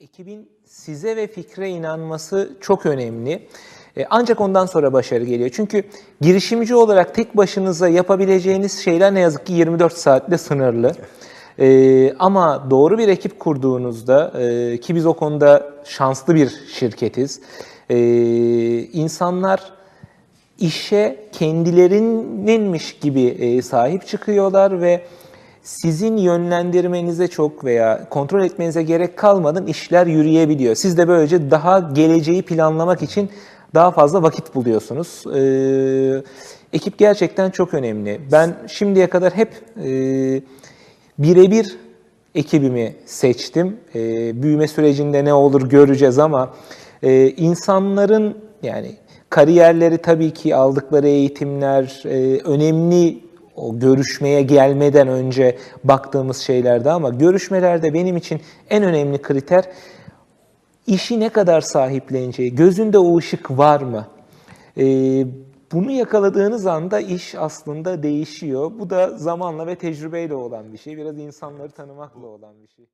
Ekibin size ve fikre inanması çok önemli. E, Ancak ondan sonra başarı geliyor. Çünkü girişimci olarak tek başınıza yapabileceğiniz şeyler ne yazık ki 24 saatle sınırlı. E, ama doğru bir ekip kurduğunuzda e, ki biz o konuda şanslı bir şirketiz. E, insanlar işe kendilerininmiş gibi e, sahip çıkıyorlar ve sizin yönlendirmenize çok veya kontrol etmenize gerek kalmadan işler yürüyebiliyor. Siz de böylece daha geleceği planlamak için daha fazla vakit buluyorsunuz. E, ekip gerçekten çok önemli. Ben şimdiye kadar hep e, birebir ekibimi seçtim. E, büyüme sürecinde ne olur göreceğiz ama e, insanların yani kariyerleri tabii ki aldıkları eğitimler e, önemli o görüşmeye gelmeden önce baktığımız şeylerdi ama görüşmelerde benim için en önemli kriter işi ne kadar sahipleneceği, gözünde o ışık var mı? E, bunu yakaladığınız anda iş aslında değişiyor. Bu da zamanla ve tecrübeyle olan bir şey. Biraz insanları tanımakla olan bir şey.